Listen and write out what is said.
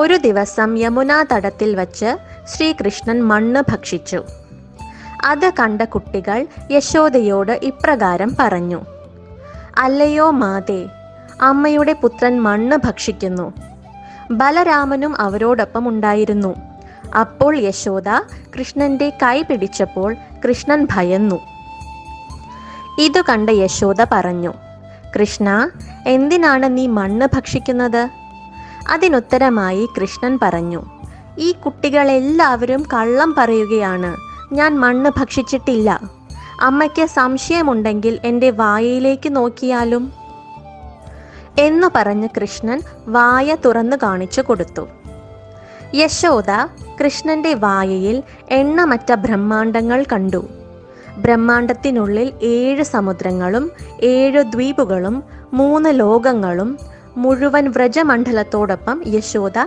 ഒരു ദിവസം യമുനാ തടത്തിൽ വച്ച് ശ്രീകൃഷ്ണൻ മണ്ണ് ഭക്ഷിച്ചു. അത് കണ്ട കുട്ടികൾ യശോദയോട് ഇപ്രകാരം പറഞ്ഞു അല്ലയോ മാതേ അമ്മയുടെ പുത്രൻ മണ്ണ് ഭക്ഷിക്കുന്നു. ബലരാമനും അവരോടൊപ്പം ഉണ്ടായിരുന്നു. അപ്പോൾ യശോദ കൃഷ്ണന്റെ കൈ പിടിച്ചപ്പോൾ കൃഷ്ണൻ ഭയന്നു. ഇതു കണ്ട യശോദ പറഞ്ഞു കൃഷ്ണ എന്തിനാണ് നീ മണ്ണ് ഭക്ഷിക്കുന്നത്? അതിനുത്തരമായി കൃഷ്ണൻ പറഞ്ഞു ഈ കുട്ടികളെല്ലാവരും കള്ളം പറയുകയാണ്. ഞാൻ മണ്ണ് ഭക്ഷിച്ചിട്ടില്ല. അമ്മയ്ക്ക് സംശയമുണ്ടെങ്കിൽ എന്റെ വായയിലേക്ക് നോക്കിയാലും എന്ന് പറഞ്ഞ് കൃഷ്ണൻ വായ തുറന്നു കാണിച്ചു കൊടുത്തു. യശോദ കൃഷ്ണന്റെ വായയിൽ എണ്ണമറ്റ ബ്രഹ്മാണ്ടങ്ങൾ കണ്ടു. ബ്രഹ്മാണ്ടത്തിനുള്ളിൽ ഏഴ് സമുദ്രങ്ങളും ഏഴ് ദ്വീപുകളും മൂന്ന് ലോകങ്ങളും മുഴുവൻ വ്രജമണ്ഡലത്തോടൊപ്പം യശോദ